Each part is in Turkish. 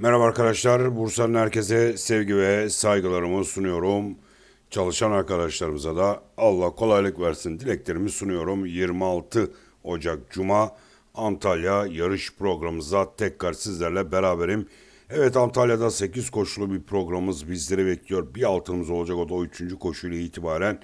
Merhaba arkadaşlar. Bursa'nın herkese sevgi ve saygılarımı sunuyorum. Çalışan arkadaşlarımıza da Allah kolaylık versin dileklerimi sunuyorum. 26 Ocak Cuma Antalya yarış programımızda tekrar sizlerle beraberim. Evet Antalya'da 8 koşulu bir programımız bizleri bekliyor. Bir altımız olacak o da 3. koşuyla itibaren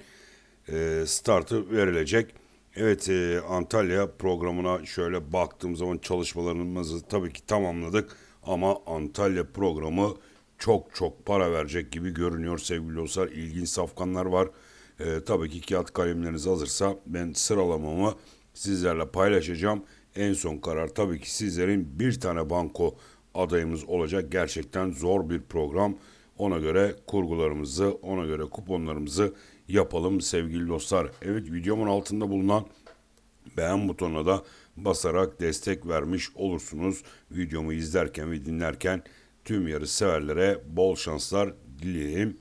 e, startı verilecek. Evet e, Antalya programına şöyle baktığım zaman çalışmalarımızı tabii ki tamamladık. Ama Antalya programı çok çok para verecek gibi görünüyor sevgili dostlar. İlginç safkanlar var. E, tabii ki kağıt kalemleriniz hazırsa ben sıralamamı sizlerle paylaşacağım. En son karar tabii ki sizlerin bir tane banko adayımız olacak. Gerçekten zor bir program. Ona göre kurgularımızı, ona göre kuponlarımızı yapalım sevgili dostlar. Evet videomun altında bulunan beğen butonuna da basarak destek vermiş olursunuz. Videomu izlerken ve dinlerken tüm yarış severlere bol şanslar dileyeyim.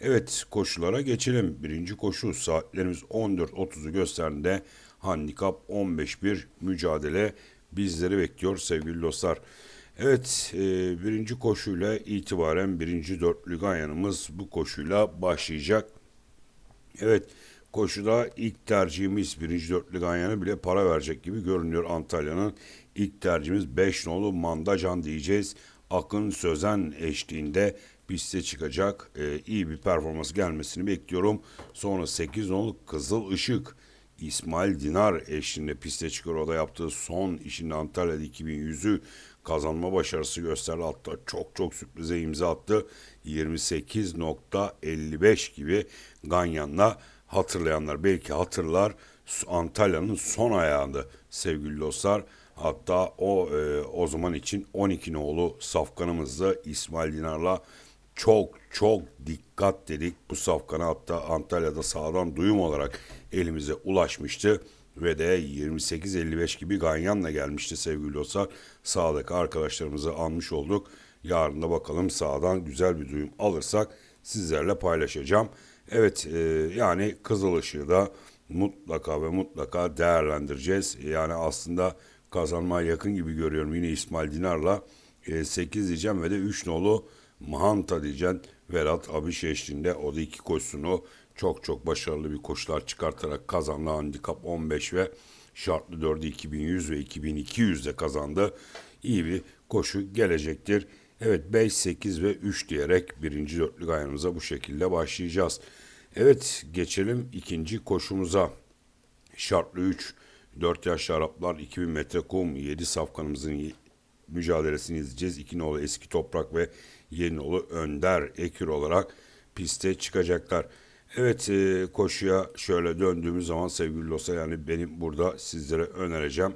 Evet koşulara geçelim. Birinci koşu saatlerimiz 14.30'u gösterdiğinde handikap 15-1 mücadele bizleri bekliyor sevgili dostlar. Evet e, birinci koşuyla itibaren birinci dörtlü ganyanımız bu koşuyla başlayacak. Evet koşuda ilk tercihimiz birinci dörtlü ganyanı bile para verecek gibi görünüyor Antalya'nın. ilk tercihimiz 5 nolu Mandacan diyeceğiz. Akın Sözen eşliğinde piste çıkacak. Ee, iyi bir performans gelmesini bekliyorum. Sonra 8 nolu Kızıl Işık. İsmail Dinar eşliğinde piste çıkıyor. O da yaptığı son işinde Antalya'da 2100'ü kazanma başarısı gösterdi. Hatta çok çok sürprize imza attı. 28.55 gibi Ganyan'la hatırlayanlar belki hatırlar. Antalya'nın son ayağında sevgili dostlar. Hatta o e, o zaman için 12 nolu safkanımızda İsmail Dinar'la çok çok dikkat dedik. Bu safkana hatta Antalya'da sağdan duyum olarak elimize ulaşmıştı. Ve de 28-55 gibi Ganyan'la gelmişti sevgili dostlar. Sağdaki arkadaşlarımızı almış olduk. Yarın da bakalım sağdan güzel bir duyum alırsak sizlerle paylaşacağım. Evet e, yani Kızıl Işığı da mutlaka ve mutlaka değerlendireceğiz. Yani aslında kazanmaya yakın gibi görüyorum. Yine İsmail Dinar'la e, 8 diyeceğim ve de 3 nolu Mahanta diyeceğim. Vedat Abiş eşliğinde o da iki koşusunu çok çok başarılı bir koşular çıkartarak kazandı. Handikap 15 ve şartlı 4'ü 2100 ve 2200 de kazandı. İyi bir koşu gelecektir. Evet 5, 8 ve 3 diyerek birinci dörtlük ayağımıza bu şekilde başlayacağız. Evet geçelim ikinci koşumuza. Şartlı 3, 4 yaşlı Araplar 2000 metre kum 7 safkanımızın mücadelesini izleyeceğiz. 2 nolu eski toprak ve yeni nolu önder ekür olarak piste çıkacaklar. Evet e, koşuya şöyle döndüğümüz zaman sevgili dostlar yani benim burada sizlere önereceğim.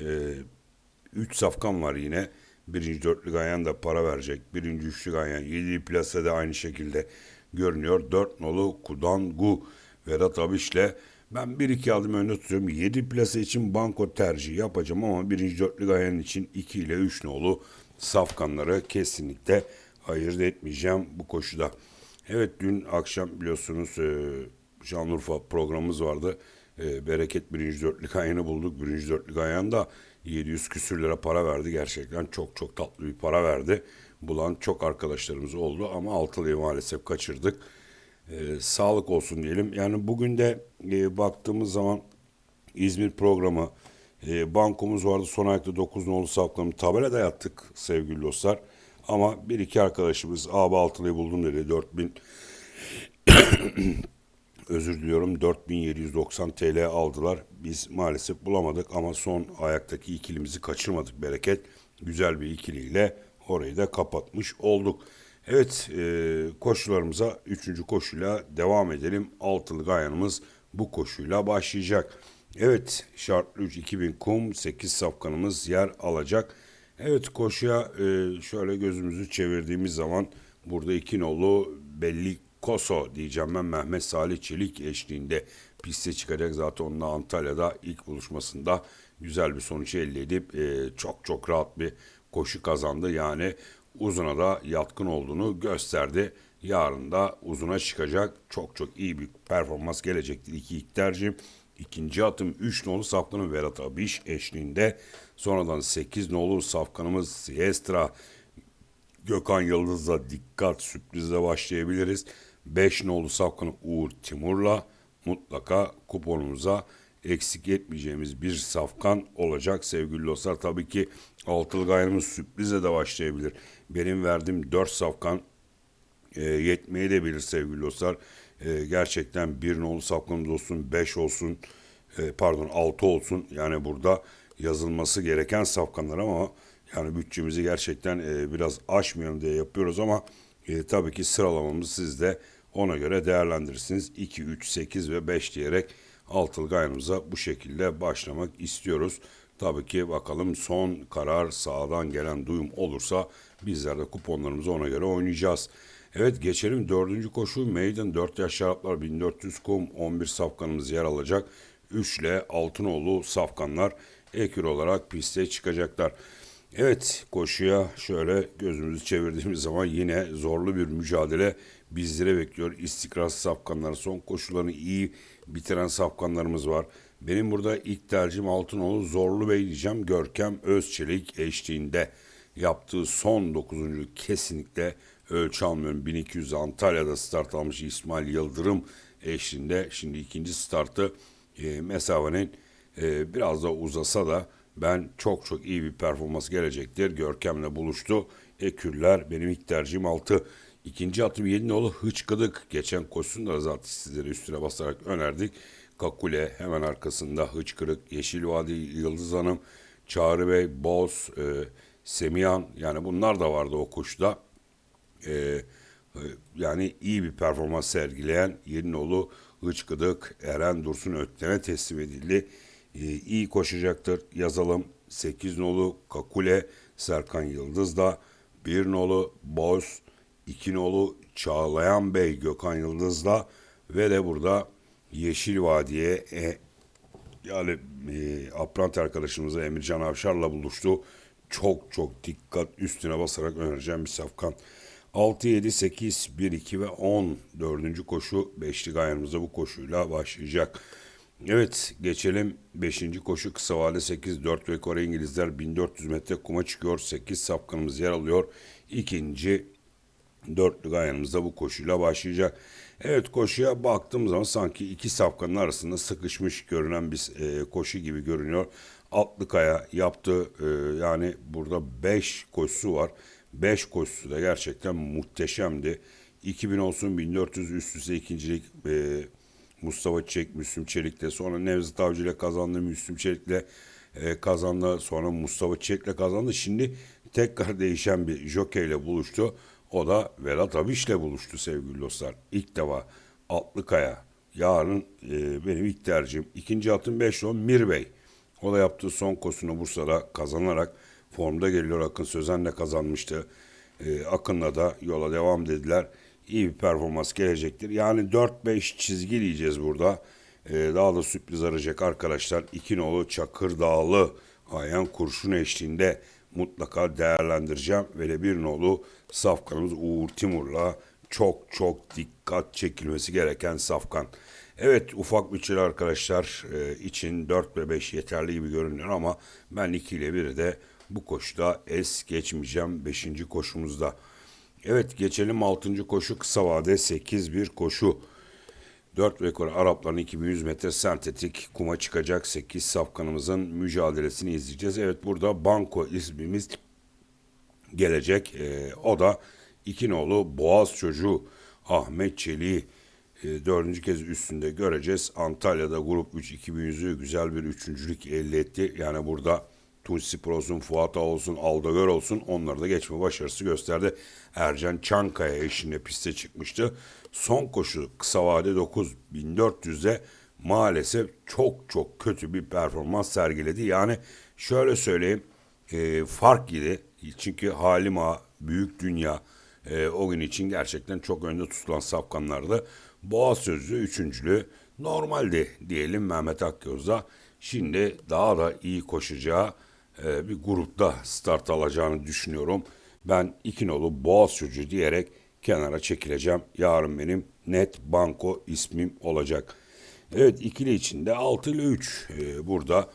3 e, safkan var yine. Birinci dörtlü ganyan da para verecek. Birinci üçlü ganyan. Yedi plase de aynı şekilde görünüyor. Dört nolu Kudangu Vedat Abiş'le ben bir iki adım önde tutuyorum. Yedi plase için banko tercihi yapacağım ama birinci dörtlü ganyan için iki ile üç nolu safkanları kesinlikle ayırt etmeyeceğim bu koşuda. Evet dün akşam biliyorsunuz e, Şanlıurfa programımız vardı. E, bereket birinci dörtlük ayağını bulduk. Birinci dörtlük ayağında 700 küsür lira para verdi. Gerçekten çok çok tatlı bir para verdi. Bulan çok arkadaşlarımız oldu ama altılıyı maalesef kaçırdık. E, sağlık olsun diyelim. Yani bugün de e, baktığımız zaman İzmir programı e, bankomuz vardı. Son ayakta 9 nolu safkanı tabelada yattık sevgili dostlar. Ama bir iki arkadaşımız abi altılıyı buldum dedi. 4000 özür diliyorum 4790 TL aldılar. Biz maalesef bulamadık ama son ayaktaki ikilimizi kaçırmadık bereket. Güzel bir ikiliyle orayı da kapatmış olduk. Evet e, koşularımıza 3. koşuyla devam edelim. Altılı gayanımız bu koşuyla başlayacak. Evet şartlı 3 2000 kum 8 safkanımız yer alacak. Evet koşuya e, şöyle gözümüzü çevirdiğimiz zaman burada iki nolu belli Koso diyeceğim ben Mehmet Salih Çelik eşliğinde piste çıkacak. Zaten onunla Antalya'da ilk buluşmasında güzel bir sonuç elde edip e, çok çok rahat bir koşu kazandı. Yani uzuna da yatkın olduğunu gösterdi. Yarın da uzuna çıkacak. Çok çok iyi bir performans gelecektir. İki ilk tercihim. İkinci atım 3 nolu safkanım Verat Abiş eşliğinde. Sonradan 8 nolu safkanımız Siestra Gökhan Yıldız'la dikkat sürprizle başlayabiliriz. 5 nolu safkanı Uğur Timur'la mutlaka kuponumuza eksik etmeyeceğimiz bir safkan olacak sevgili dostlar. Tabii ki altılı gayrımız sürprize de başlayabilir. Benim verdiğim 4 safkan e, yetmeye de bilir sevgili dostlar. E, gerçekten bir nolu safkanımız olsun, 5 olsun, e, pardon 6 olsun. Yani burada yazılması gereken safkanlar ama yani bütçemizi gerçekten e, biraz aşmayalım diye yapıyoruz ama e, tabii ki sıralamamız sizde ona göre değerlendirirsiniz. 2, 3, 8 ve 5 diyerek altılı gayrımıza bu şekilde başlamak istiyoruz. Tabii ki bakalım son karar sağdan gelen duyum olursa bizler de kuponlarımızı ona göre oynayacağız. Evet geçelim dördüncü koşu Maiden 4 yaş şaraplar 1400 kum 11 safkanımız yer alacak. 3 ile Altınoğlu safkanlar ekür olarak piste çıkacaklar. Evet koşuya şöyle gözümüzü çevirdiğimiz zaman yine zorlu bir mücadele bizlere bekliyor. İstikrarsız safkanlar son koşularını iyi bitiren safkanlarımız var. Benim burada ilk tercihim Altınoğlu Zorlu Bey diyeceğim. Görkem Özçelik eşliğinde yaptığı son dokuzuncu kesinlikle ölçü almıyorum. 1200 Antalya'da start almış İsmail Yıldırım eşliğinde. Şimdi ikinci startı e, mesafenin e, biraz da uzasa da ben çok çok iyi bir performans gelecektir. Görkem'le buluştu. Ekürler benim ilk tercihim 6. İkinci atım Yedinoğlu Hıçkıdık. Geçen koşusunda zaten sizlere üstüne basarak önerdik. Kakule hemen arkasında Hıçkırık, Yeşil Vadi, Yıldız Hanım, Çağrı Bey, Boz, e, Semihan yani bunlar da vardı o koşuda. E, e, yani iyi bir performans sergileyen Yedinoğlu Hıçkıdık, Eren Dursun Ökten'e teslim edildi. E, iyi koşacaktır yazalım. 8 nolu Kakule, Serkan Yıldız da 1 nolu Boz, 2 nolu Çağlayan Bey Gökhan Yıldız'la ve de burada Yeşil Vadi'ye e, yani e, Aprant arkadaşımızla Emircan Avşar'la buluştu. Çok çok dikkat üstüne basarak önereceğim bir safkan. 6, 7, 8, 1, 2 ve 10 dördüncü koşu beşli gayrımıza bu koşuyla başlayacak. Evet geçelim 5. koşu kısa vade 8 4 ve Kore İngilizler 1400 metre kuma çıkıyor 8 safkanımız yer alıyor. İkinci dörtlü gayanımızda bu koşuyla başlayacak. Evet koşuya baktığım zaman sanki iki safkanın arasında sıkışmış görünen bir e, koşu gibi görünüyor. Atlıkaya yaptı e, yani burada 5 koşusu var. 5 koşusu da gerçekten muhteşemdi. 2000 olsun 1400 üst üste ikincilik e, Mustafa Çelik, Müslüm Çelik'le sonra Nevzat Avcı ile kazandı. Müslüm Çelik'le e, kazandı. Sonra Mustafa Çelik'le kazandı. Şimdi tekrar değişen bir jockey ile buluştu. O da Vedat Abiş ile buluştu sevgili dostlar. İlk defa Atlıkaya. Yarın e, benim ilk tercihim. İkinci atım 5 10 Mir Bey. O da yaptığı son kosunu Bursa'da kazanarak formda geliyor. Akın Sözen'le kazanmıştı. E, Akın'la da yola devam dediler iyi bir performans gelecektir. Yani 4-5 çizgi diyeceğiz burada. Ee, daha da sürpriz arayacak arkadaşlar. İki nolu Çakır Dağlı Ayhan Kurşun eşliğinde mutlaka değerlendireceğim. Ve bir nolu safkanımız Uğur Timur'la çok çok dikkat çekilmesi gereken safkan. Evet ufak bütçeli arkadaşlar e, için 4 ve 5 yeterli gibi görünüyor ama ben 2 ile 1 de bu koşuda es geçmeyeceğim 5. koşumuzda. Evet geçelim 6. koşu kısa vade 8-1 koşu. 4 rekor Arapların 2100 metre sentetik kuma çıkacak 8 safkanımızın mücadelesini izleyeceğiz. Evet burada Banko ismimiz gelecek. Ee, o da iki nolu Boğaz çocuğu Ahmet Çelik'i e, dördüncü kez üstünde göreceğiz. Antalya'da grup 3 2100'ü güzel bir üçüncülük elde etti. Yani burada Tunç Spor olsun, Fuat olsun, Aldagör olsun onları da geçme başarısı gösterdi. Ercan Çankaya eşinde piste çıkmıştı. Son koşu kısa vade 9 1400'de maalesef çok çok kötü bir performans sergiledi. Yani şöyle söyleyeyim e, fark yedi. Çünkü Halima, Büyük Dünya e, o gün için gerçekten çok önde tutulan safkanlardı. Boğaz sözlü üçüncülü normaldi diyelim Mehmet Akgöz'da. Şimdi daha da iyi koşacağı e, bir grupta start alacağını düşünüyorum. Ben iki nolu boğaz çocuğu diyerek kenara çekileceğim. Yarın benim net banko ismim olacak. Evet ikili içinde 6 ile 3 e, burada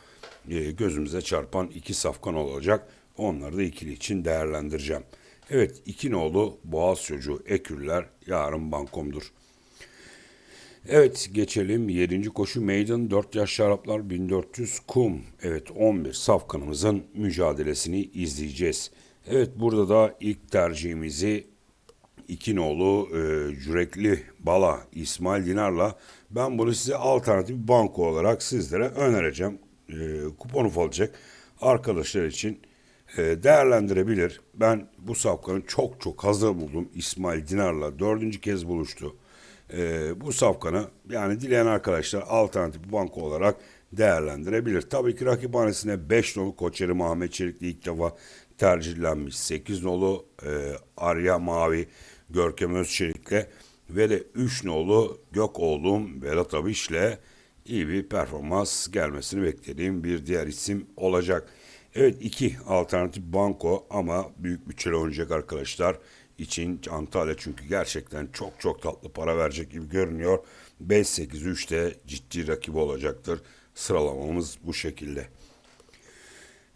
e, gözümüze çarpan iki safkan olacak. Onları da ikili için değerlendireceğim. Evet iki nolu Boğaz çocuğu Ekürler yarın bankomdur. Evet geçelim 7. koşu meydan 4 yaş Araplar 1400 kum. Evet 11 safkanımızın mücadelesini izleyeceğiz. Evet burada da ilk tercihimizi iki nolu e, Cürekli Bala İsmail Dinar'la ben bunu size alternatif banko olarak sizlere önereceğim. E, kupon ufalacak arkadaşlar için e, değerlendirebilir. Ben bu safkanı çok çok hazır buldum. İsmail Dinar'la dördüncü kez buluştu. E, bu safkanı yani dileyen arkadaşlar alternatif banko olarak değerlendirebilir. Tabii ki rakiphanesine 5 nolu Koçeri Mahmet Çelikli ilk defa tercihlenmiş. 8 nolu e, Arya Mavi Görkem Özçelik'le ve de 3 nolu Gökoğlu'm Vedat Abiş'le iyi bir performans gelmesini beklediğim bir diğer isim olacak. Evet iki alternatif banko ama büyük bütçeli oynayacak arkadaşlar için Antalya çünkü gerçekten çok çok tatlı para verecek gibi görünüyor. 5-8-3'te ciddi rakibi olacaktır. Sıralamamız bu şekilde.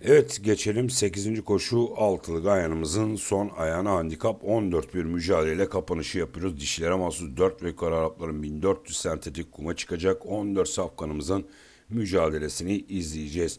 Evet geçelim 8. koşu altılı gayanımızın son ayağına handikap 14 bir mücadeleyle kapanışı yapıyoruz. Dişilere mahsus 4 ve yukarı Arapların 1400 sentetik kuma çıkacak 14 safkanımızın mücadelesini izleyeceğiz.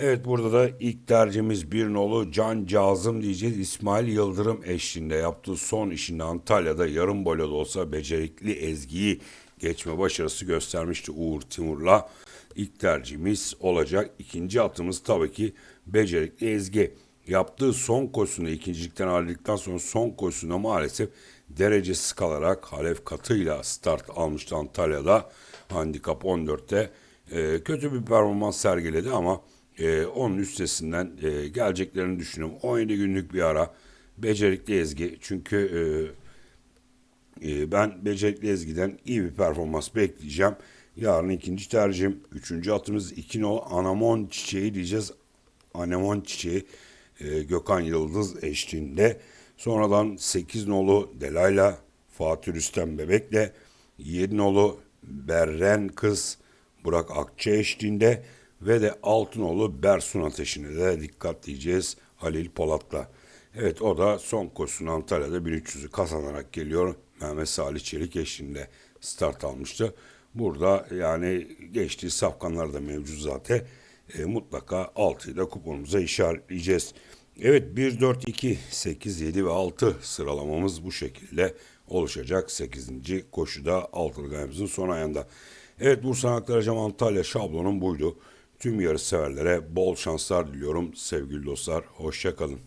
Evet burada da ilk tercihimiz bir nolu Can Cazım diyeceğiz. İsmail Yıldırım eşliğinde yaptığı son işinde Antalya'da yarım boyla da olsa becerikli ezgiyi geçme başarısı göstermişti Uğur Timur'la. İlk tercihimiz olacak. İkinci atımız tabii ki becerikli ezgi. Yaptığı son koşusunda ikincilikten ayrıldıktan sonra son koşusunda maalesef derecesiz kalarak Halef katıyla start almıştı Antalya'da. Handikap 14'te. Ee, kötü bir performans sergiledi ama e, onun üstesinden e, geleceklerini düşünüyorum. 17 günlük bir ara becerikli ezgi. Çünkü e, e, ben becerikli ezgiden iyi bir performans bekleyeceğim. Yarın ikinci tercihim. Üçüncü atımız iki nol anamon çiçeği diyeceğiz. Anemon çiçeği e, Gökhan Yıldız eşliğinde. Sonradan 8 nolu Delayla Fatih Rüstem Bebek'le 7 nolu Berren Kız Burak Akça eşliğinde ve de Altınoğlu Bersun Ateşi'ne de dikkat diyeceğiz Halil Polat'la. Evet o da son koşusunu Antalya'da 1300'ü kazanarak geliyor. Mehmet Salih Çelik eşliğinde start almıştı. Burada yani geçtiği safkanlar da mevcut zaten. E, mutlaka 6'yı da kuponumuza işaretleyeceğiz. Evet 1, 4, 2, 8, 7 ve 6 sıralamamız bu şekilde oluşacak. 8. koşuda altılı gayemizin son ayında. Evet Bursa aktaracağım Antalya şablonum buydu. Tüm yarış severlere bol şanslar diliyorum sevgili dostlar. Hoşçakalın.